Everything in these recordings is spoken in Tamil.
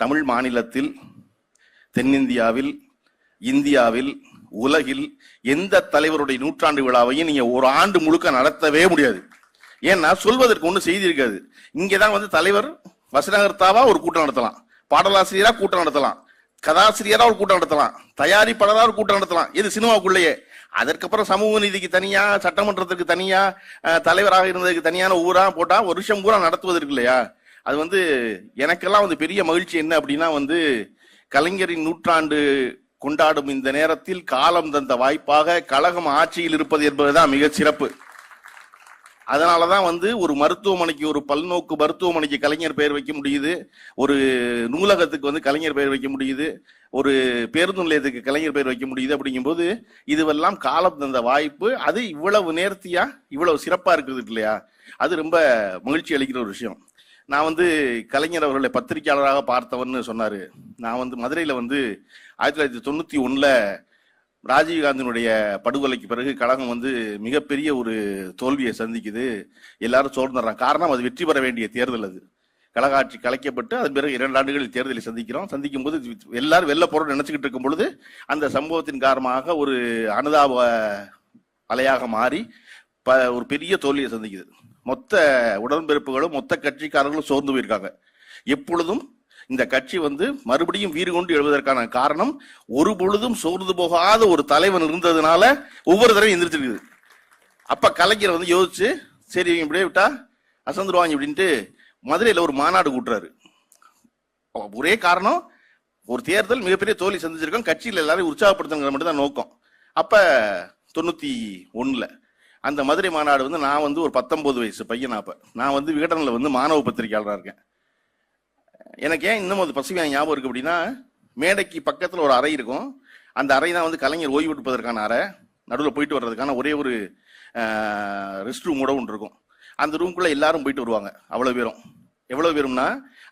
தமிழ் மாநிலத்தில் தென்னிந்தியாவில் இந்தியாவில் உலகில் எந்த தலைவருடைய நூற்றாண்டு விழாவையும் நீங்க ஒரு ஆண்டு முழுக்க நடத்தவே முடியாது. ஏன்னா சொல்வதற்கு ஒண்ணு செய்தி இருக்காது. இங்கதான் வந்து தலைவர் வசனகர்த்தாவா ஒரு கூட்டம் நடத்தலாம். பாடலாசிரியரா கூட்டம் நடத்தலாம். கதாசிரியரா ஒரு கூட்டம் நடத்தலாம். தயாரிப்பாளராக ஒரு கூட்டம் நடத்தலாம். இது சினிமாவுக்குள்ளேயே. அதற்கப்புறம் சமூக நீதிக்கு தனியா சட்டமன்றத்துக்கு தனியா தலைவராக இருந்ததுக்கு தனியான ஊரா போட்டா ஒரு வருஷம் பூரா நடத்துவதற்கு இல்லையா? அது வந்து எனக்கெல்லாம் வந்து பெரிய மகிழ்ச்சி என்ன அப்படின்னா வந்து கலைஞரின் நூற்றாண்டு கொண்டாடும் இந்த நேரத்தில் காலம் தந்த வாய்ப்பாக கழகம் ஆட்சியில் இருப்பது என்பதுதான் மிக சிறப்பு. அதனாலதான் வந்து ஒரு மருத்துவமனைக்கு ஒரு பல்நோக்கு மருத்துவமனைக்கு கலைஞர் பெயர் வைக்க முடியுது. ஒரு நூலகத்துக்கு வந்து கலைஞர் பெயர் வைக்க முடியுது. ஒரு பேருந்து நிலையத்துக்கு கலைஞர் பெயர் வைக்க முடியுது அப்படிங்கும்போது இதுவெல்லாம் காலம் தந்த வாய்ப்பு. அது இவ்வளவு நேர்த்தியா இவ்வளவு சிறப்பா இருக்குது இல்லையா? அது ரொம்ப மகிழ்ச்சி அளிக்கிற ஒரு விஷயம். நான் வந்து கலைஞர் அவர்களை பத்திரிகையாளராக பார்த்தவன்னு சொன்னாரு. நான் வந்து மதுரையில வந்து ஆயிரத்தி தொள்ளாயிரத்தி தொண்ணூத்தி ஒண்ணுல ராஜீவ்காந்தினுடைய படுகொலைக்கு பிறகு கழகம் வந்து மிகப்பெரிய ஒரு தோல்வியை சந்திக்குது. எல்லாரும் சோர்ந்துடுறாங்க. காரணம் அது வெற்றி பெற வேண்டிய தேர்தல் அது. கழக ஆட்சி கலைக்கப்பட்டு அதன் பிறகு இரண்டு ஆண்டுகளில் தேர்தலை சந்திக்கிறோம். சந்திக்கும் போது எல்லாரும் வெளில போறோம்னு நினைச்சுக்கிட்டு இருக்கும் பொழுது அந்த சம்பவத்தின் காரணமாக ஒரு அனுதாப அலையாக மாறி ப ஒரு பெரிய தோல்வியை சந்திக்குது. மொத்த உடன்பிறப்புகளும் மொத்த கட்சிக்காரர்களும் சோர்ந்து போயிருக்காங்க. எப்பொழுதும் இந்த கட்சி வந்து மறுபடியும் வீறு கொண்டு எழுவதற்கான காரணம் ஒரு பொழுதும் சோர்ந்து போகாத ஒரு தலைவன் இருந்ததுனால ஒவ்வொரு தடவையும் எந்திரிச்சிருக்குது. அப்ப கலைஞர் வந்து யோசிச்சு சரி இப்படியே விட்டா அசந்துருவாங்க அப்படின்ட்டு மதுரையில ஒரு மாநாடு கூட்டுறாரு. ஒரே காரணம் ஒரு தேர்தல் மிகப்பெரிய தோல்வி சந்திச்சிருக்கோம் கட்சியில் எல்லாரையும் உற்சாகப்படுத்தணுங்கிற மட்டும் தான் நோக்கம். அப்ப தொண்ணூத்தி ஒண்ணுல அந்த மதுரை மாநாடு வந்து நான் வந்து ஒரு பத்தொம்போது வயசு பையன் அப்போ. நான் வந்து விகடனில் வந்து மாணவ பத்திரிகையாளராக இருக்கேன். எனக்கு ஏன் இன்னும் அது பசுமையாக ஞாபகம் இருக்குது அப்படின்னா மேடைக்கு பக்கத்தில் ஒரு அறை இருக்கும். அந்த அறை தான் வந்து கலைஞர் ஓய்வு எடுப்பதற்கான அறை. நடுவில் போயிட்டு வர்றதுக்கான ஒரே ஒரு ரெஸ்ட் ரூம் கூட ஒன்று இருக்கும். அந்த ரூம்குள்ளே எல்லாரும் போயிட்டு வருவாங்க அவ்வளோ பேரும். எவ்வளோ பேரும்னா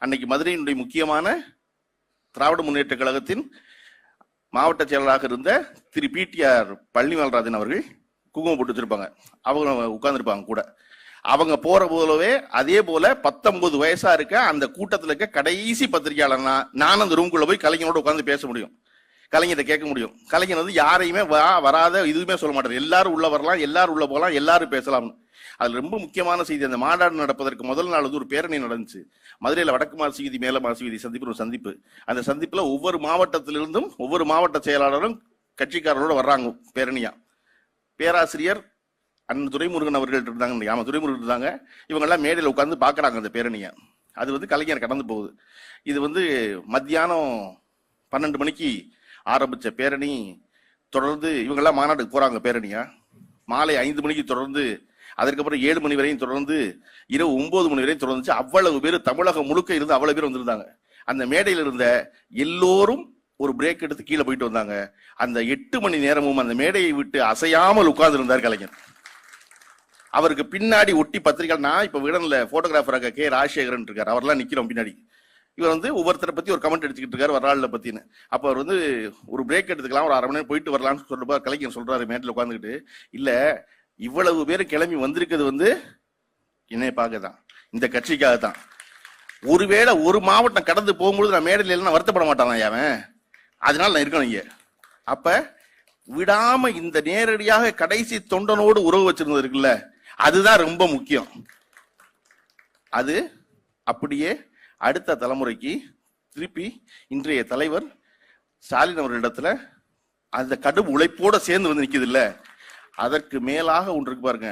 அன்னைக்கு மதுரையினுடைய முக்கியமான திராவிட முன்னேற்ற கழகத்தின் மாவட்ட செயலராக இருந்த திரு பிடிஆர் பழனிவேல்ராஜன் அவர்கள் குங்குமம் போட்டு வச்சிருப்பாங்க. அவங்க உட்காந்துருப்பாங்க கூட. அவங்க போற போலவே அதே போல பத்தொன்பது வயசா இருக்க அந்த கூட்டத்துல இருக்க கடைசி பத்திரிகையாளர்னா நான் அந்த ரூம்குள்ள போய் கலைஞரோட உட்காந்து பேச முடியும். கலைஞரை கேட்க முடியும். கலைஞர் வந்து யாரையுமே வா வராத இதுவுமே சொல்ல மாட்டார். எல்லாரும் உள்ள வரலாம் எல்லாரும் உள்ள போகலாம் எல்லாரும் பேசலாம்னு. அது ரொம்ப முக்கியமான செய்தி அந்த மாநாடு நடப்பதற்கு முதல் நாள் வந்து ஒரு பேரணி நடந்துச்சு. மதுரையில் வடக்கு மாசிவீதி மேல மாசிவீதி சந்திப்பு ஒரு சந்திப்பு. அந்த சந்திப்புல ஒவ்வொரு மாவட்டத்திலிருந்தும் ஒவ்வொரு மாவட்ட செயலாளரும் கட்சிக்காரரோட வர்றாங்க பேரணியா. பேராசிரியர் அண்ணன் துரைமுருகன் அவர்கள் இருந்தாங்க ஆமாம் துரைமுருகன் இருந்தாங்க. இவங்கெல்லாம் மேடையில் உட்காந்து பார்க்குறாங்க அந்த பேரணியை. அது வந்து கலைஞர் கடந்து போகுது. இது வந்து மத்தியானம் பன்னெண்டு மணிக்கு ஆரம்பிச்ச பேரணி. தொடர்ந்து இவங்கெல்லாம் மாநாட்டுக்கு போகிறாங்க பேரணியா? மாலை ஐந்து மணிக்கு தொடர்ந்து அதற்கப்புறம் ஏழு மணி வரையும் தொடர்ந்து இரவு ஒன்பது மணி வரையும் தொடர்ந்துச்சு அவ்வளவு பேர் தமிழகம் முழுக்க இருந்து அவ்வளவு பேர் வந்திருந்தாங்க. அந்த மேடையில் இருந்த எல்லோரும் ஒரு பிரேக் எடுத்து கீழே போயிட்டு வந்தாங்க. அந்த எட்டு மணி நேரமும் அந்த மேடையை விட்டு அசையாமல் உட்கார்ந்து இருந்தார் கலைஞர். அவருக்கு பின்னாடி ஒட்டி பத்திரிகை நான் இப்போ விடனில் ஃபோட்டோகிராஃபராக கே ராஜசேகரன் இருக்கார். அவர்லாம் நிற்கிறோம் பின்னாடி. இவர் வந்து ஒவ்வொருத்தரை பற்றி ஒரு கமெண்ட் எடுத்துக்கிட்டு இருக்காரு வரலாளில் பற்றின்னு அப்போ அவர் வந்து ஒரு பிரேக் எடுத்துக்கலாம் ஒரு அரை மணி நேரம் போயிட்டு வரலாம்னு சொல்றப்ப கலைஞர் சொல்கிறாரு மேட்டில் உட்காந்துக்கிட்டு இல்லை இவ்வளவு பேர் கிளம்பி வந்திருக்கிறது வந்து என்னைய பார்க்க தான் இந்த கட்சிக்காக தான் ஒருவேளை ஒரு மாவட்டம் கடந்து போகும்பொழுது நான் மேடையில் இல்லைன்னா வருத்தப்பட மாட்டானா அவன்? அதனால நான் இருக்கணும் இங்கே. அப்ப விடாம இந்த நேரடியாக கடைசி தொண்டனோடு உறவு வச்சிருந்தது இருக்குல்ல அதுதான் ரொம்ப முக்கியம். அது அப்படியே அடுத்த தலைமுறைக்கு திருப்பி இன்றைய தலைவர் ஸ்டாலின் அவர்களிடத்துல அந்த கடும் உழைப்போட சேர்ந்து வந்து நிற்குது இல்ல அதற்கு மேலாக ஒன்று இருக்கு பாருங்க.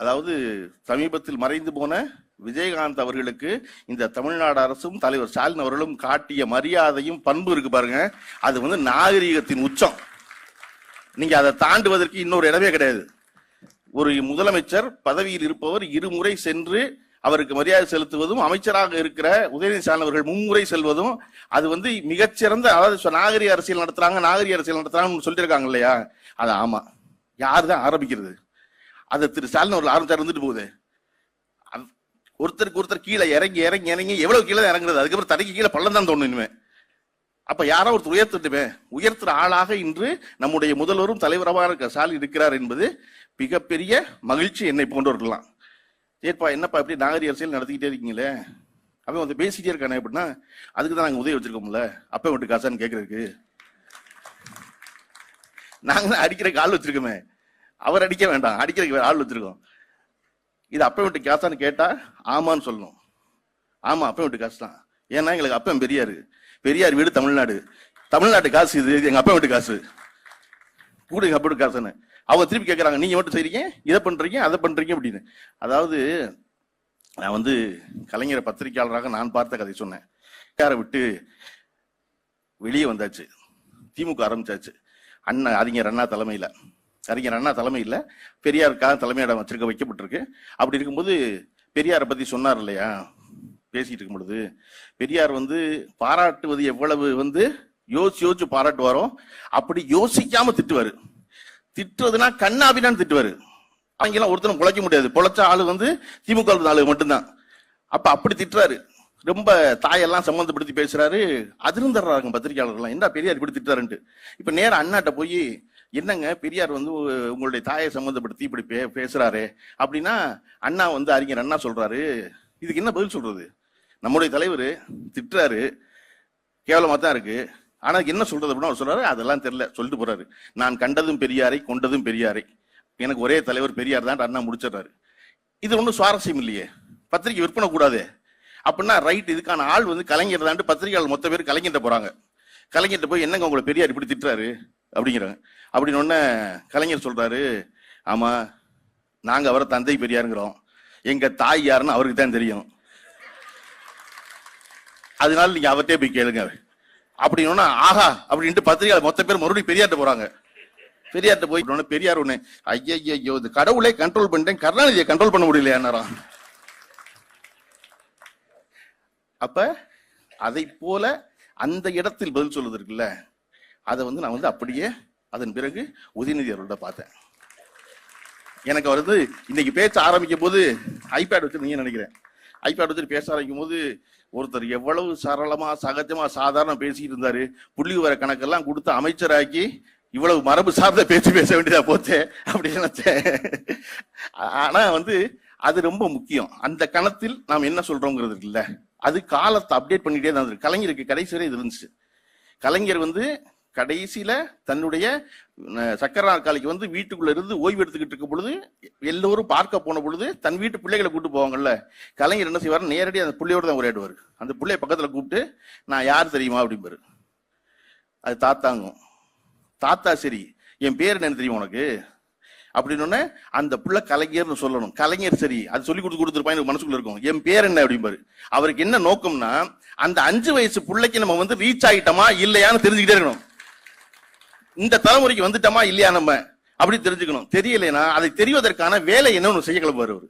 அதாவது சமீபத்தில் மறைந்து போன விஜயகாந்த் அவர்களுக்கு இந்த தமிழ்நாடு அரசும் தலைவர் ஸ்டாலின் அவர்களும் காட்டிய மரியாதையும் பண்பு இருக்கு பாருங்க. அது வந்து நாகரிகத்தின் உச்சம். நீங்க அதை தாண்டுவதற்கு இன்னொரு இடமே கிடையாது. ஒரு முதலமைச்சர் பதவியில் இருப்பவர் இருமுறை சென்று அவருக்கு மரியாதை செலுத்துவதும் அமைச்சராக இருக்கிற உதயநிதி ஸ்டாலின் அவர்கள் மும்முறை செல்வதும் அது வந்து மிகச்சிறந்த அதாவது நாகரிக அரசியல் நடத்துறாங்க நாகரிக அரசியல் நடத்துறாங்கன்னு சொல்லியிருக்காங்க இல்லையா? அது ஆமா. யார் தான் ஆரம்பிக்கிறது? அதை திரு ஸ்டாலின் அவர்கள் ஆரம்பிச்சார் இருந்துட்டு போகுது. ஒருத்தருக்கு ஒருத்தர் கீழே இறங்கி இறங்கி இறங்கி எவ்வளவு கீழே இறங்குறது? அதுக்கப்புறம் தடைக்கு கீழே பள்ளம் தான் தோணும் இனிமே. அப்ப யாரோ ஒருத்தர் உயர்த்திட்டுமே. உயர்த்துற ஆளாக இன்று நம்முடைய முதல்வரும் தலைவரமாக இருக்க ஸ்டாலின் இருக்கிறார் என்பது மிகப்பெரிய மகிழ்ச்சி என்னை போன்றவர்கள்லாம். ஏற்பா என்னப்பா இப்படி நாகரிக அரசியல் நடத்திக்கிட்டே இருக்கீங்களே? அவன் வந்து பேசிட்டே இருக்கானே அப்படின்னா அதுக்கு தான் நாங்கள் உதவி வச்சிருக்கோம்ல. அப்ப விட்டு காசான்னு கேட்கறதுக்கு நாங்க தான் அடிக்கிறதுக்கு ஆள் வச்சிருக்கோமே. அவர் அடிக்க வேண்டாம். அடிக்கிறதுக்கு ஆள் வச்சிருக்கோம். இது அப்ப விட்டு காசான்னு கேட்டா ஆமான்னு சொல்லணும். ஆமா அப்ப விட்டு காசு தான் ஏன்னா எங்களுக்கு அப்பன் பெரியாரு. பெரியார் வீடு தமிழ்நாடு. தமிழ்நாட்டு காசு இது எங்கள் எங்க அப்பா வீட்டு காசு. கூட எங்க அப்பா வீட்டு காசுன்னு. அவங்க திருப்பி கேட்கறாங்க நீங்க மட்டும் செய்றீங்க இதை பண்றீங்க அதை பண்றீங்க அப்படின்னு. அதாவது நான் வந்து கலைஞர் பத்திரிகையாளராக நான் பார்த்த கதை சொன்னேன். யாரை விட்டு வெளியே வந்தாச்சு. திமுக ஆரம்பிச்சாச்சு. அண்ணா அறிஞர் அண்ணா தலைமையில். அறிஞர் அண்ணா தலைமையில பெரியாருக்காக தலைமையிடம் வச்சிருக்க வைக்கப்பட்டிருக்கு. அப்படி இருக்கும்போது பெரியாரை பற்றி சொன்னார் இல்லையா? பேசிட்டு இருக்கும் பொழுது பெரியார் வந்து பாராட்டுவது எவ்வளவு வந்து யோசிச்சு யோசிச்சு பாராட்டுவாரோ அப்படி யோசிக்காம திட்டுவாரு. திட்டுறதுனா கண்ணாபின்னு திட்டுவாரு. அவங்கெல்லாம் ஒருத்தரும் பொழைக்க முடியாது. பொழைச்ச ஆளு வந்து திமுக ஆளு மட்டும்தான். அப்ப அப்படி திட்டுறாரு. ரொம்ப தாயெல்லாம் சம்மந்தப்படுத்தி பேசுறாரு. அதிர்ந்துடுறாங்க பத்திரிகையாளர்கள்லாம் என்ன பெரியார் இப்படி திட்டுறாருன்ட்டு. இப்ப நேரம் அண்ணாட்ட போய் என்னங்க பெரியார் வந்து உங்களுடைய தாயை சம்மந்தப்படுத்தி இப்படி பே பேசுறாரு அப்படின்னா அண்ணா வந்து அறிஞர் அண்ணா சொல்றாரு. இதுக்கு என்ன பதில் சொல்றது? நம்முடைய தலைவர் திட்டுறாரு. கேவலமாக தான் இருக்கு. ஆனால் என்ன சொல்றது அப்படின்னா அவர் சொல்றாரு. அதெல்லாம் தெரியல. சொல்லிட்டு போறாரு. நான் கண்டதும் பெரியாரை கொண்டதும் பெரியாரை. எனக்கு ஒரே தலைவர் பெரியார் தான் அண்ணா முடிச்சிடுறாரு. இது ஒன்றும் சுவாரஸ்யம் இல்லையே. பத்திரிக்கை விற்பனை கூடாது. அப்படின்னா ரைட் இதுக்கான ஆள் வந்து கலைஞர் தான் பத்திரிகையாளர் மொத்த பேர் கலைஞர்கிட்ட போறாங்க. கலைஞர்கிட்ட போய் என்னங்க உங்களை பெரியார் இப்படி திட்டுறாரு? அப்படிங்கிறாங்க. அப்படின்னு ஒன்று கலைஞர் சொல்கிறாரு ஆமாம் நாங்கள் அவரை தந்தை பெரியாருங்கிறோம். எங்கள் தாய் யாருன்னு அவருக்கு தான் தெரியும். அதனால நீங்கள் அவர்கிட்டே போய் கேளுங்க. அப்படின்னு ஆஹா அப்படின்ட்டு பத்திரிகையாளர் மொத்த பேர் மறுபடியும் பெரியார்ட்ட போகிறாங்க பெரியார்ட்ட போய் உடனே பெரியார் ஒன்று ஐயோ இது கடவுளே கண்ட்ரோல் பண்ணிட்டேன். கருணாநிதியை கண்ட்ரோல் பண்ண முடியலையானாராம் அப்ப அதை போல அந்த இடத்தில் பதில் சொல்வது இருக்குல்ல அதை வந்து நான் வந்து அப்படியே அதன் பிறகு உதயநிதி அவர்கள்ட்ட பார்த்தேன். எனக்கு அவர் வந்து இன்னைக்கு பேச ஆரம்பிக்கும் போது ஐபேட் வச்சிருந்தீங்கன்னு நினைக்கிறேன். ஐபேட் வச்சுட்டு பேச ஆரம்பிக்கும் போது ஒருத்தர் எவ்வளவு சரளமா சகஜமா சாதாரண பேசிட்டு இருந்தாரு. புள்ளி வர கணக்கெல்லாம் கொடுத்து அமைச்சராக்கி இவ்வளவு மரபு சார்ந்த பேச்சு பேச வேண்டியதா போச்சு அப்படின்னு நினைச்சேன். ஆனா வந்து அது ரொம்ப முக்கியம். அந்த கணத்தில் நாம் என்ன சொல்றோங்கிறது இல்ல. அது காலத்தை அப்டேட் பண்ணிட்டே தான் கலைஞருக்கு கடைசி வரை இது இருந்துச்சு. கலைஞர் வந்து கடைசியில தன்னுடைய சக்கர நாற்காலிக்கு வந்து வீட்டுக்குள்ள இருந்து ஓய்வு எடுத்துக்கிட்டு இருக்கும் பொழுது எல்லோரும் பார்க்க போன பொழுது தன் வீட்டு பிள்ளைகளை கூப்பிட்டு போவாங்கல்ல கலைஞர் என்ன செய்வார்? நேரடியாக அந்த பிள்ளையோட தான் உரையாடுவார். அந்த பிள்ளைய பக்கத்துல கூப்பிட்டு நான் யார் தெரியுமா? அப்படிம்பாரு. அது தாத்தாங்கும். தாத்தா சரி என் பேர் என்ன தெரியும் உனக்கு? அப்படின்னு அந்த புள்ள கலைஞர்னு சொல்லணும். கலைஞர் சரி அது சொல்லி கொடுத்து கொடுத்துருப்பான் எனக்கு மனசுக்குள்ள இருக்கும். என் பேர் என்ன? அப்படிம்பாரு. அவருக்கு என்ன நோக்கம்னா அந்த அஞ்சு வயசு பிள்ளைக்கு நம்ம வந்து ரீச் ஆகிட்டோமா இல்லையான்னு தெரிஞ்சுக்கிட்டே இருக்கணும். இந்த தலைமுறைக்கு வந்துட்டோமா இல்லையா நம்ம? அப்படி தெரிஞ்சுக்கணும். தெரியலைன்னா அதை தெரிவதற்கான வேலை என்னன்னு செய்ய கிளம்புவார் அவர்.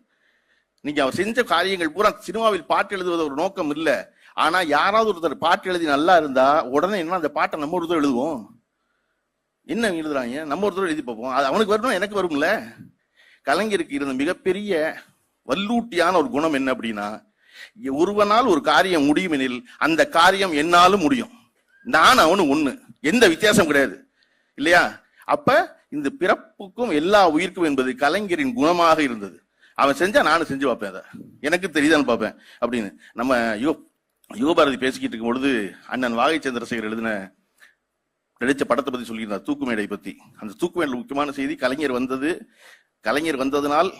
நீங்க அவர் செஞ்ச காரியங்கள் பூரா சினிமாவில் பாட்டு எழுதுவது ஒரு நோக்கம் இல்லை. ஆனா யாராவது ஒருத்தர் பாட்டு எழுதி நல்லா இருந்தா உடனே என்ன அந்த பாட்டை நம்ம ஒருத்தர் எழுதுவோம். என்ன எழுதுறாங்க? நம்ம ஒருத்தர் எழுதி பார்ப்போம். அது அவனுக்கு வரணும் எனக்கு வரும்ல? கலைஞருக்கு இருந்த மிகப்பெரிய வல்லூட்டியான ஒரு குணம் என்ன அப்படின்னா ஒருவனால் ஒரு காரியம் முடியும் எனில் அந்த காரியம் என்னாலும் முடியும். நான் அவனு ஒண்ணு. எந்த வித்தியாசம் கிடையாது. இல்லையா? அப்ப இந்த பிறப்புக்கும் எல்லா உயிர்க்கும் என்பது கலைஞரின் குணமாக இருந்தது. அவன் செஞ்சா நானும் செஞ்சு பார்ப்பேன் அதை. எனக்கு தெரியுதான்னு பார்ப்பேன் அப்படின்னு. நம்ம யோ யுவபாரதி பேசிக்கிட்டு இருக்கும் பொழுது அண்ணன் வாகை சந்திரசேகர் எழுதின நடித்த படத்தை பத்தி சொல்லியிருந்தார் தூக்குமேடை பத்தி. அந்த தூக்குமேடை முக்கியமான செய்தி கலைஞர் வந்தது கலைஞர் வந்ததனால்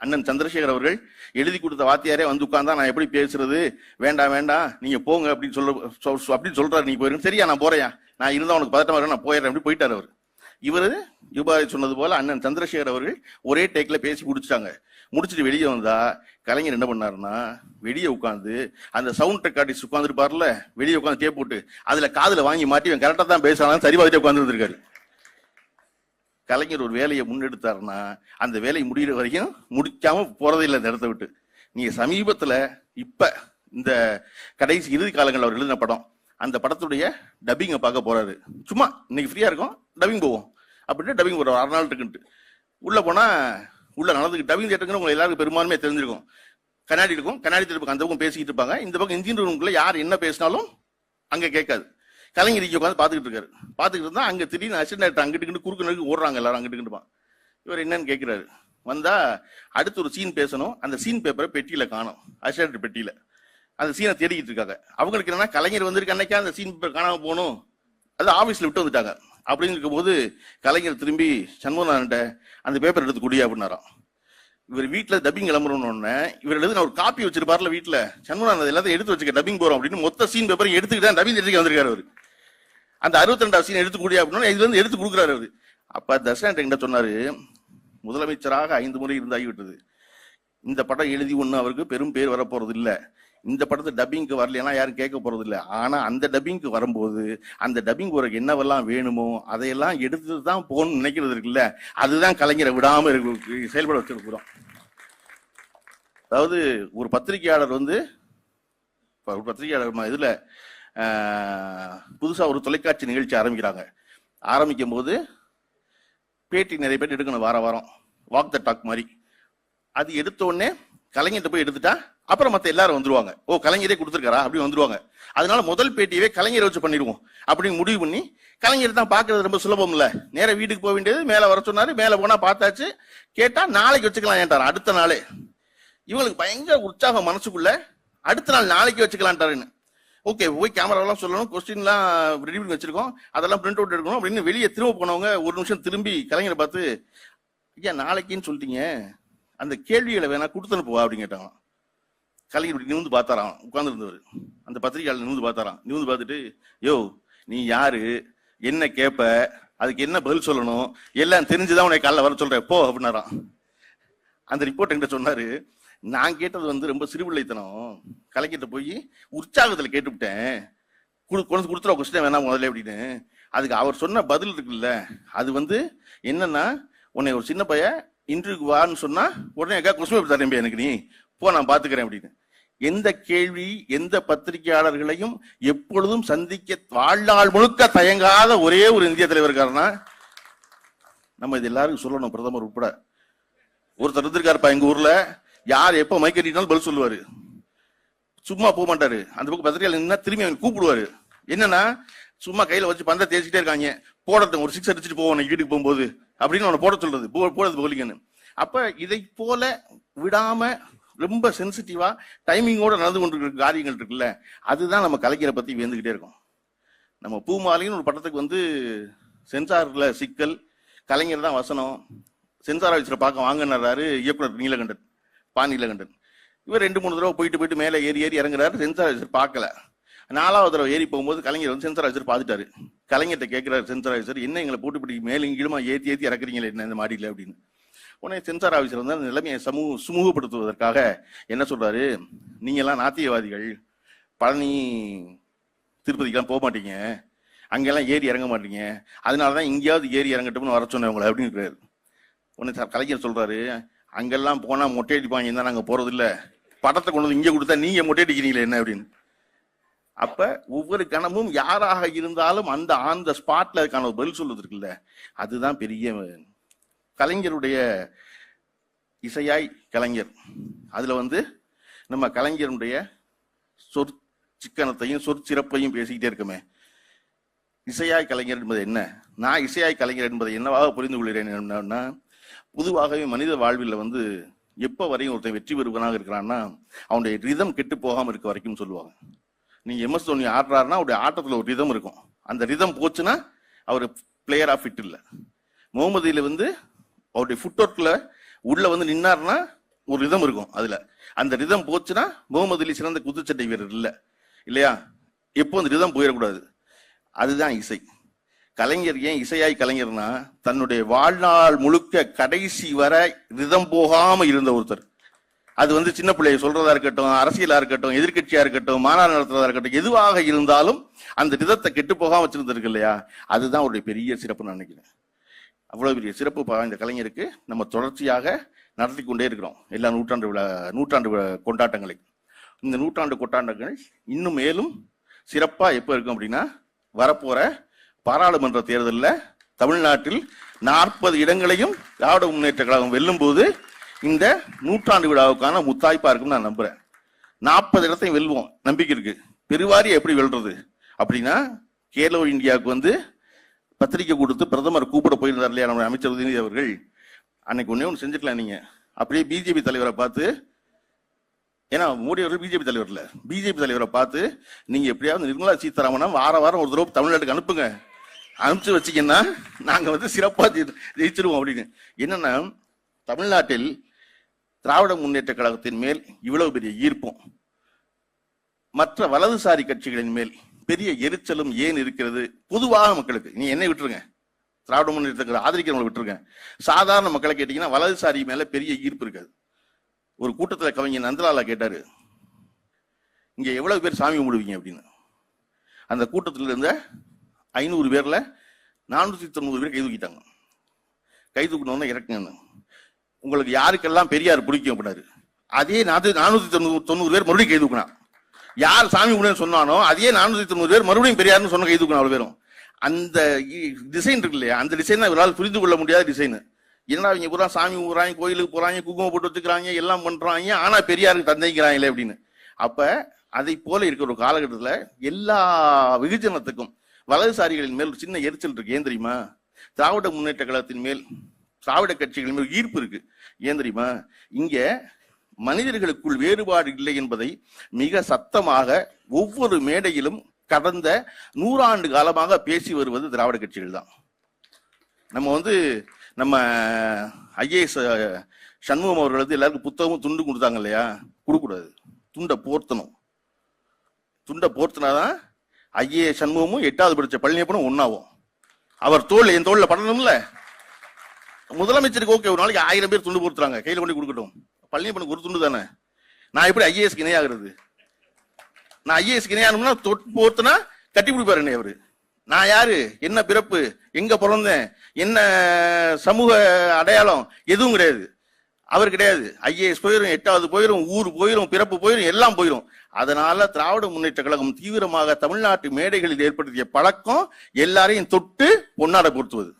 அண்ணன் சந்திரசேகர் அவர்கள் எழுதி கொடுத்த வாத்தியாரே வந்து உட்கார்ந்தா நான் எப்படி பேசுறது? வேண்டாம் வேண்டாம் நீங்க போங்க அப்படின்னு சொல்ல சொல் அப்படின்னு சொல்றாரு. நீங்க போயிருங்க சரியா நான் போறேன் நான் இருந்தா உனக்கு பதட்டமா நான் போயிடுறேன். அப்படி போயிட்டார் அவர். இவரு யுபாரி சொன்னது போல அண்ணன் சந்திரசேகர் அவர்கள் ஒரே டேக்ல பேசி முடிச்சிட்டாங்க. முடிச்சுட்டு வெளியே வந்தா கலைஞர் என்ன பண்ணாருன்னா வெளியே உட்காந்து அந்த சவுண்ட் ரெக்கார்டிஸ் உட்காந்துருப்பார்ல வெளியே உட்காந்து டேப் போட்டு அதுல காதுல வாங்கி மாட்டி இவன் கரெக்டா தான் பேசுறாங்க சரி பார்த்துட்டு உட்காந்துருந்திருக்காரு கலைஞர் ஒரு வேலையை முன்னெடுத்தாருன்னா அந்த வேலை முடிகிற வரைக்கும் முடிக்காம போறதில்லை இல்லை இடத்த விட்டு. நீங்க சமீபத்துல இப்ப இந்த கடைசி இறுதி காலங்களில் அவர் எழுதின படம் அந்த படத்துடைய டப்பிங்கை பார்க்க போறாரு. சும்மா இன்னைக்கு ஃப்ரீயா இருக்கும் டப்பிங் போவோம். அப்படின்ட்டு டப்பிங் போறோம் அரை நாள் இருக்குன்ட்டு. உள்ள போனா உள்ள நடந்துக்கு டப்பிங் தேட்டருங்கிற உங்களுக்கு எல்லாருக்கும் பெரும்பாலுமே தெரிஞ்சிருக்கும். கண்ணாடி இருக்கும் கண்ணாடி திருப்பி அந்த பக்கம் பேசிக்கிட்டு இருப்பாங்க. இந்த பக்கம் இன்ஜின் ரூமுக்குள்ள யார் என்ன பேசினாலும் அங்க கேட்காது. கலைஞர் இங்க உட்காந்து பார்த்துக்கிட்டு இருக்காரு. பார்த்துக்கிட்டு இருந்தால் அங்கே திடீர்னு அசிஸ்டன்ட் அங்கிட்டு இங்கிட்டு குறுக்கு நெருக்கு ஓடுறாங்க எல்லாரும் அங்கிட்டு இவர் என்னன்னு கேட்குறாரு வந்தா அடுத்து ஒரு சீன் பேசணும். அந்த சீன் பேப்பரை பெட்டியில காணும். அசிஸ்டன்ட் பெட்டியில. அந்த சீனை தேடிக்கிட்டு இருக்காங்க. அவங்களுக்கு என்னன்னா கலைஞர் வந்திருக்க அன்னைக்கா அந்த சீன் பேப்பர் காணாம போகணும். அது ஆஃபீஸில் விட்டு வந்துட்டாங்க. அப்படின்னு இருக்கும்போது கலைஞர் திரும்பி சண்முகநாதன்ட்ட அந்த பேப்பர் எடுத்து குடி அப்படின்னாராம். இவர் வீட்டில் டப்பிங் கிளம்புறோன்னு இவர் எழுதி ஒரு காப்பி வச்சிருப்பார்ல வீட்டில் சண்முகநாதன் எல்லாத்தையும் எடுத்து வச்சுக்க டப்பிங் போகிறோம் அப்படின்னு மொத்த சீன் பேப்பரையும் எடுத்துக்கிட்டு டப்பிங் எடுத்துக்க வந்திருக்காரு அவர். அந்த அறுபத்தி ரெண்டாவது சீன் எடுத்து கூடிய அப்படின்னா இது வந்து எடுத்து கொடுக்குறாரு அவரு. அப்ப தர்ஷன் என்ன சொன்னாரு முதலமைச்சராக ஐந்து முறை இருந்தாகிவிட்டது. இந்த படம் எழுதி ஒன்று அவருக்கு பெரும் பேர் வரப்போறது இல்லை இந்த படத்தை டப்பிங்க்கு வரலன்னா யாரும் கேட்க போறது இல்லை ஆனா அந்த டப்பிங்க்கு வரும்போது அந்த டப்பிங் உனக்கு என்னவெல்லாம் வேணுமோ அதையெல்லாம் எடுத்து தான் போகணும்னு நினைக்கிறது இருக்குல்ல. அதுதான் கலைஞரை விடாம இருக்கு செயல்பட வச்சிருக்கிறோம் அதாவது ஒரு பத்திரிகையாளர் வந்து ஒரு பத்திரிகையாளர் இதுல புதுசாக ஒரு தொலைக்காட்சி நிகழ்ச்சி ஆரம்பிக்கிறாங்க. ஆரம்பிக்கும் போது பேட்டி நிறைய பேர் எடுக்கணும் வார வாரம். வாக் த டாக் மாதிரி. அது எடுத்த உடனே கலைஞர்கிட்ட போய் எடுத்துட்டா அப்புறம் மற்ற எல்லாரும் வந்துருவாங்க. ஓ கலைஞரே கொடுத்துருக்காரா? அப்படி வந்துருவாங்க. அதனால முதல் பேட்டியவே கலைஞரை வச்சு பண்ணிடுவோம். அப்படின்னு முடிவு பண்ணி கலைஞர் தான் பார்க்கறது ரொம்ப சுலபம் இல்லை நேரா வீட்டுக்கு போக வேண்டியது மேலே வர சொன்னாரு மேலே போனா பார்த்தாச்சு. கேட்டா நாளைக்கு வச்சுக்கலாம் ஏன்ட்டார் அடுத்த நாளே. இவங்களுக்கு பயங்கர உற்சாகம் மனசுக்குள்ள அடுத்த நாள் நாளைக்கு வச்சுக்கலான்ட்டாருன்னு ஓகே போய் கேமராலாம் சொல்லணும். கொஸ்டின்லாம் ரெடி பண்ணி வச்சிருக்கோம். அதெல்லாம் பிரிண்ட் அவுட் எடுக்கணும். அப்படின்னு வெளியே திரும்ப போனவங்க ஒரு நிமிஷம் திரும்பி கலைஞரை பார்த்து ஐயா நாளைக்குன்னு சொல்லிட்டீங்க. அந்த கேள்விகளை வேணா கொடுத்து அனுப்புவா அப்படின்னு கேட்டாங்க கலைஞர் இப்படி நிமிந்து பார்த்தாராம். உட்காந்துருந்தவர் அந்த பத்திரிகையாளர் நிமிந்து பார்த்தாராம். நிமிந்து பார்த்துட்டு யோ நீ யாரு? என்ன கேட்ப அதுக்கு என்ன பதில் சொல்லணும்? எல்லாம் தெரிஞ்சுதான் உனக்கு காலைல வர சொல்ற போ அப்படின்னாராம். அந்த ரிப்போர்ட் என்கிட்ட சொன்னாரு நான் கேட்டது வந்து ரொம்ப சிறுபிள்ளைத்தனம். கலைக்கிட்ட போய் உற்சாகத்தில் கேட்டுவிட்டேன். குடு கொண்டு கொடுத்துருவா கொஸ்டின் வேணாம் முதல்ல அப்படின்னு. அதுக்கு அவர் சொன்ன பதில் இருக்குல்ல அது வந்து என்னன்னா உன்னை ஒரு சின்ன பையன் இன்டர்வியூக்கு வான்னு சொன்னா உடனே அக்கா கொஸ்டின் பேப்பர் தரேன் எனக்கு நீ? போ நான் பாத்துக்கிறேன் அப்படின்னு. எந்த கேள்வி எந்த பத்திரிகையாளர்களையும் எப்பொழுதும் சந்திக்க வாழ்நாள் முழுக்க தயங்காத ஒரே ஒரு இந்திய தலைவர் இருக்காருன்னா நம்ம இது எல்லாருக்கும் சொல்லணும் பிரதமர் உட்பட. ஒருத்தர் இருந்திருக்காருப்பா எங்க ஊர்ல. யார் எப்போ மைக்கட்டினாலும் பதில் சொல்லுவாரு. சும்மா போக மாட்டாரு. அந்த பக்கம் பத்திரிகையில் நின்னா திரும்பி அவன் கூப்பிடுவாரு. என்னன்னா சும்மா கையில வச்சு பந்த தேய்ச்சிட்டே இருக்காங்க. போடட்டும் ஒரு சிக்ஸ் அடிச்சுட்டு போவோம் வீட்டுக்கு போகும்போது. அப்படின்னு அவனை போட சொல்றது. போ- போடுறது போலிங்கன்னு அப்ப இதை போல விடாம ரொம்ப சென்சிட்டிவா டைமிங்கோட நடந்து கொண்டிருக்கிற காரியங்கள் இருக்குல்ல அதுதான் நம்ம கலைஞரை பத்தி வேந்துகிட்டே இருக்கோம். நம்ம பூமாலின்னு ஒரு படத்துக்கு வந்து சென்சார்ல சிக்கல் கலைஞர் தான் வசனம். சென்சார் ஆஃபீஸில் பார்க்க வாங்கினாரு இயக்குனர் நீலகண்டன். பா இவர் ரெண்டு மூணு தடவை போயிட்டு போயிட்டு மேலே ஏறி ஏறி இறங்குறாரு. சென்சார் ஆஃபீஸர் பார்க்கல. நாலாவது தடவை ஏறி போகும்போது கலைஞர் வந்து சென்சார் ஆஃபீஸர் பார்த்துட்டாரு. கலைஞர்கிட்ட கேட்குறாரு சென்சார் ஆஃபீஸர் என்ன எங்களை போட்டு இப்படி மேலும் கீழுமா ஏற்றி ஏற்றி இறக்குறீங்களே என்ன இந்த மாடியில்? அப்படின்னு. உடனே சென்சார் ஆஃபீஸர் வந்து அந்த நிலைமையை சமூக சுமூகப்படுத்துவதற்காக என்ன சொல்றாரு? நீங்கள்லாம் நாத்தியவாதிகள் பழனி திருப்பதிக்கெல்லாம் போக மாட்டீங்க. அங்கெல்லாம் ஏறி இறங்க மாட்டீங்க. அதனால தான் எங்கேயாவது ஏறி இறங்கட்டும்னு வர சொன்னேன் உங்களை அப்படின்றாரு உடனே சார் கலைஞர் சொல்றாரு அங்கெல்லாம் போனால் மொட்டை அடிப்பாங்க தான் நாங்கள் போகிறது இல்லை படத்தை கொண்டு வந்து இங்கே கொடுத்தா நீங்கள் மொட்டை அடிக்கிறீங்களே என்ன அப்படின்னு. அப்போ ஒவ்வொரு கணமும் யாராக இருந்தாலும் அந்த ஆன் த ஸ்பாட்டில் அதுக்கான ஒரு பதில் சொல்றது இருக்குல்ல. அதுதான் பெரிய கலைஞருடைய இசையாய் கலைஞர். அதில் வந்து நம்ம கலைஞருடைய சொற் சிக்கனத்தையும் சொற்சிறப்பையும் பேசிக்கிட்டே இருக்கமே. இசையாய் கலைஞர் என்பது என்ன? நான் இசையாய் கலைஞர் என்பதை என்னவாக புரிந்து கொள்கிறேன்? என்னன்னா பொதுவாகவே மனித வாழ்வில் வந்து எப்போ வரையும் ஒருத்தன் வெற்றி பெறுவனாக இருக்கிறான்னா அவனுடைய ரிதம் கெட்டு போகாமல் இருக்க வரைக்கும் சொல்லுவாங்க. நீங்கள் எம்எஸ் தோனி ஆடுறாருன்னா அவருடைய ஆட்டத்தில் ஒரு ரிதம் இருக்கும். அந்த ரிதம் போச்சுன்னா அவர் பிளேயர் ஆஃப் ஃபிட் இல்லை. முகமதியில் வந்து அவருடைய ஃபுட் ஒர்க்கில் உள்ளே வந்து நின்னார்னா ஒரு ரிதம் இருக்கும் அதில். அந்த ரிதம் போச்சுன்னா முகமது அலி சிறந்த குத்துச்சட்டை வீரர் இல்லை. இல்லையா? எப்போ அந்த ரிதம் போயிடக்கூடாது. அதுதான் இசை. கலைஞர் ஏன் இசையாய் கலைஞர்னா தன்னுடைய வாழ்நாள் முழுக்க கடைசி வர ரிதம் போகாம இருந்த ஒருத்தர். அது வந்து சின்ன பிள்ளைய சொல்றதா இருக்கட்டும் அரசியலா இருக்கட்டும் எதிர்கட்சியா இருக்கட்டும் மாநாடு நடத்துறதா இருக்கட்டும் எதுவாக இருந்தாலும் அந்த ரிதத்தை கெட்டு போகாம வச்சிருந்திருக்கு இல்லையா? அதுதான் அவருடைய பெரிய சிறப்பு நான் நினைக்கிறேன். அவ்வளவு பெரிய சிறப்பு இந்த கலைஞருக்கு நம்ம தொடர்ச்சியாக நடத்தி கொண்டே இருக்கிறோம். எல்லா நூற்றாண்டு விழா நூற்றாண்டு விழா கொண்டாட்டங்களை. இந்த நூற்றாண்டு கொண்டாட்டங்கள் இன்னும் மேலும் சிறப்பாக எப்போ இருக்கும் அப்படின்னா வரப்போகிற பாராளுமன்ற தேர்தலில் தமிழ்நாட்டில் நாற்பது இடங்களையும் திராவிட முன்னேற்ற கழகம் வெல்லும் போது இந்த நூற்றாண்டு விழாவுக்கான முத்தாய்ப்பா இருக்கும்னு நான் நம்புறேன். நாற்பது இடத்தையும் வெல்வோம். நம்பிக்கை இருக்கு. பெருவாரி எப்படி வெல்றது? அப்படின்னா கேலோ இந்தியாவுக்கு வந்து பத்திரிக்கை கொடுத்து பிரதமர் கூப்பிட போயிருந்தார் இல்லையா நம்ம அமைச்சர் உதயநிதி அவர்கள்? அன்னைக்கு ஒன்றே ஒன்று செஞ்சுக்கலாம் நீங்க. அப்படியே பிஜேபி தலைவரை பார்த்து ஏன்னா மோடி அவர்கள் பிஜேபி தலைவர் இல்லை. பிஜேபி தலைவரை பார்த்து நீங்க எப்படியாவது நிர்மலா சீதாராமனை வார வாரம் ஒரு தடவை தமிழ்நாட்டுக்கு அனுப்புங்க. அனுப்பிச்சு வச்சீங்கன்னா நாங்கள் வந்து சிறப்பாக ஜெயிச்சிருவோம் அப்படின்னு. என்னன்னா தமிழ்நாட்டில் திராவிட முன்னேற்ற கழகத்தின் மேல் இவ்வளவு பெரிய ஈர்ப்பும் மற்ற வலதுசாரி கட்சிகளின் மேல் பெரிய எரிச்சலும் ஏன் இருக்கிறது? பொதுவாக மக்களுக்கு நீ என்னை விட்டுருங்க. திராவிட முன்னேற்ற கழகம் ஆதரிக்கிறவங்களை விட்டுருங்க. சாதாரண மக்களை கேட்டீங்கன்னா வலதுசாரி மேல பெரிய ஈர்ப்பு இருக்காது. ஒரு கூட்டத்தில் கவிஞர் நந்தலாலா கேட்டாரு இங்க எவ்வளவு பேர் சாமி கும்பிடுவீங்க? அப்படின்னு. அந்த கூட்டத்தில் இருந்த ஐநூறு பேரில் நானூற்றி தொண்ணூறு பேர் கை தூக்கிட்டாங்க. கை தூக்கணும்னா இறக்குங்க உங்களுக்கு யாருக்கெல்லாம் பெரியார் பிடிக்கும் அப்படின்னாரு. அதே நானூத்தி நானூற்றி தொண்ணூறு தொண்ணூறு பேர் மறுபடியும் கை தூக்கினான் யார் சாமி கும்பிடுன்னு சொன்னானோ அதே நானூற்றி தொண்ணூறு பேர் மறுபடியும் பெரியார்னு சொன்ன கை தூக்கணும் அவ்வளோ பேரும். அந்த டிசைன் இருக்கு இல்லையா? அந்த டிசைன் தான் இவரால் புரிந்து கொள்ள முடியாத டிசைனு என்னடா இவங்க பூரா சாமி கும்பிட்றாங்க கோயிலுக்கு போகிறாங்க குங்குமம் போட்டு வச்சுக்கிறாங்க எல்லாம் பண்ணுறாங்க ஆனால் பெரியாருக்கு தந்தைங்கிறாங்களே அப்படின்னு. அப்போ அதை போல இருக்கிற ஒரு காலகட்டத்தில் எல்லா வெகுஜனத்துக்கும் வலதுசாரிகளின் மேல் ஒரு சின்ன எரிச்சல் இருக்கு. ஏன் தெரியுமா? திராவிட முன்னேற்ற கழகத்தின் மேல் திராவிட கட்சிகளின் மேல் ஈர்ப்பு இருக்கு. ஏன் தெரியுமா? இங்க மனிதர்களுக்குள் வேறுபாடு இல்லை என்பதை மிக சத்தமாக ஒவ்வொரு மேடையிலும் கடந்த நூறாண்டு காலமாக பேசி வருவது திராவிட கட்சிகள் தான். நம்ம வந்து நம்ம ஐஏஎஸ் சண்முகம் அவர்கள் வந்து எல்லாருக்கும் புத்தகமும் துண்டு கொடுத்தாங்க இல்லையா? கொடுக்கூடாது துண்டை போர்த்தணும். துண்டை போர்த்தினாதான் ஐஏஎஸ் சண்முகமும் எட்டாவது படிச்ச பழனியப்பனும் ஒன்னாவும் அவர் தோல் என் தோல்ல பண்ணணும்ல முதலமைச்சருக்கு ஓகே ஒரு நாளைக்கு ஆயிரம் பேர் துண்டு பொறுத்துறாங்க கையில் கொண்டு கொடுக்கட்டும். பழனியப்பனுக்கு ஒரு துண்டு தானே? நான் எப்படி ஐஏஎஸ்க்கு இணையாகிறது? நான் ஐஏஎஸ்க்கு இணையானும்னா தொட்டு போர்த்துனா கட்டி பிடிப்பாரு என்னை அவரு. நான் யாரு? என்ன பிறப்பு? எங்க பிறந்தேன்? என்ன சமூக அடையாளம்? எதுவும் கிடையாது. அவர் கிடையாது. ஐஏஎஸ் போயிடும் எட்டாவது போயிரும் ஊர் போயிரும் பிறப்பு போயிரும் எல்லாம் போயிடும் அதனால திராவிட முன்னேற்ற கழகம் தீவிரமாக தமிழ்நாட்டு மேடைகளில் ஏற்படுத்திய பழக்கம் எல்லாரையும் தொட்டு பொன்னாடை பொருத்துவது.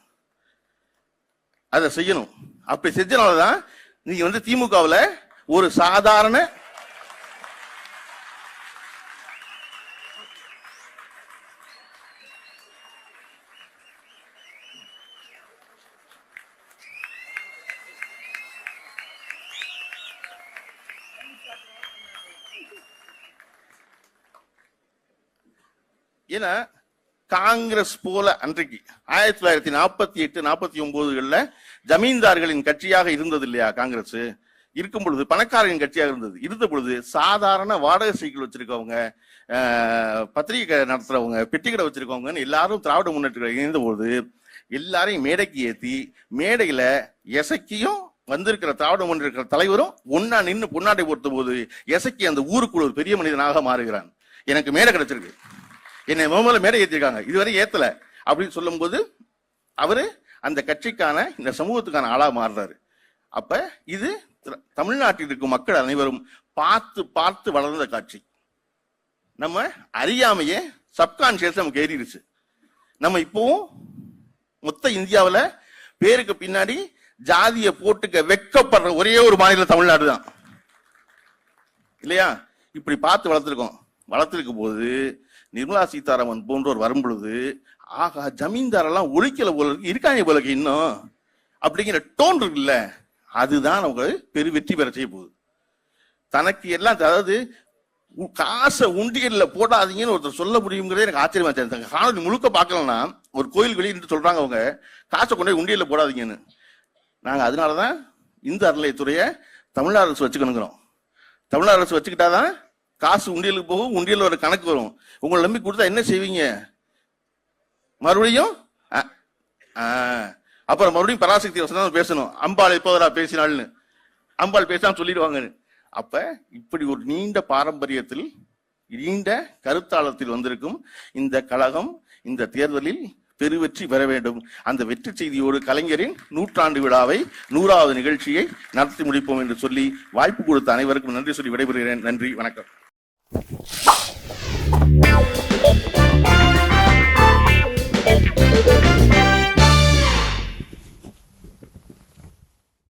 அதை செய்யணும். அப்படி செஞ்சனாலதான் நீங்க வந்து திமுகவில் ஒரு சாதாரண ஏன்னா காங்கிரஸ் போல அன்றைக்கு ஆயிரத்தி தொள்ளாயிரத்தி நாற்பத்தி எட்டு நாற்பத்தி ஒன்பதுகளில் ஜமீன்தார்களின் கட்சியாக இருந்தது இல்லையா காங்கிரஸ் இருக்கும் பொழுது பணக்காரரின் கட்சியாக இருந்தது. இருந்த பொழுது சாதாரண வாடகை சைக்கிள் வச்சிருக்கவங்க பத்திரிகை நடத்துறவங்க பெட்டிக்கடை கடை வச்சிருக்கவங்கன்னு எல்லாரும் திராவிட முன்னேற்ற கழகம் இணைந்த பொழுது எல்லாரையும் மேடைக்கு ஏத்தி மேடையில எசக்கியும் வந்திருக்கிற திராவிட முன்னேற்ற தலைவரும் ஒன்னா நின்று பொன்னாட்டை பொறுத்த போது எசக்கி அந்த ஊருக்குள்ள ஒரு பெரிய மனிதனாக மாறுகிறான். எனக்கு மேடை கிடைச்சிருக்கு. என்னை முதல்ல மேடை ஏற்றிருக்காங்க இதுவரை ஏத்தல. அப்படின்னு சொல்லும்போது அவரு அந்த கட்சிக்கான இந்த சமூகத்துக்கான ஆளா மாறுறாரு. அப்ப இது தமிழ்நாட்டில் இருக்கும் மக்கள் அனைவரும் பார்த்து பார்த்து வளர்ந்த காட்சி. நம்ம அறியாமையே சப்கான்சியஸ் நமக்கு ஏறிடுச்சு. நம்ம இப்போவும் மொத்த இந்தியாவில் பேருக்கு பின்னாடி ஜாதியை போட்டுக்க வெட்கப்படுற ஒரே ஒரு மாநிலம் தமிழ்நாடு தான். இல்லையா? இப்படி பார்த்து வளர்த்துருக்கோம். வளர்த்துருக்கும் போது நிர்மலா சீதாராமன் போன்றோர் வரும்பொழுது ஆகா ஜமீன்தாரெல்லாம் ஒழிக்கல போல இருக்கு இருக்காங்க போல இருக்கு இன்னும். அப்படிங்கிற டோன் இருக்குல்ல அதுதான் அவங்க பெரு வெற்றி பெற செய்ய போகுது. தனக்கு எல்லாம் அதாவது உ- காசை உண்டியல்ல போடாதீங்கன்னு ஒருத்தர் சொல்ல முடியுங்கிறதே எனக்கு ஆச்சரியமா இருந்துச்சு. காணொலி முழுக்க பார்க்கலன்னா ஒரு கோயில் வெளியிட்டு சொல்றாங்க அவங்க காசை கொண்டு போய் உண்டியல்ல போடாதீங்கன்னு. நாங்க அதனாலதான் இந்த அறநிலையத்துறையை தமிழ்நாடு அரசு வச்சுக்கணுங்கிறோம். தமிழ்நாடு அரசு வச்சுக்கிட்டாதான் காசு உண்டியலுக்கு போகும் உண்டியல் ஒரு கணக்கு வரும். உங்களை நம்பி கொடுத்தா என்ன செய்வீங்க? மறுபடியும்? ஆ, அப்புறம் மறுபடியும் பராசக்தி வசனம் பேசணும். அம்பாள் எப்போதரா பேசினாள்னு. அம்பாள் பேசினா சொல்லிடுவாங்கன்னு. அப்ப இப்படி ஒரு நீண்ட பாரம்பரியத்தில் நீண்ட கருத்தாளத்தில் வந்திருக்கும் இந்த கழகம் இந்த தேர்தலில் பெருவெற்றி பெற வேண்டும். அந்த வெற்றி செய்தியோடு கலைஞரின் நூற்றாண்டு விழாவை நூறாவது நிகழ்ச்சியை நடத்தி முடிப்போம் என்று சொல்லி வாய்ப்பு கொடுத்த அனைவருக்கும் நன்றி சொல்லி விடைபெறுகிறேன். நன்றி வணக்கம். Bye.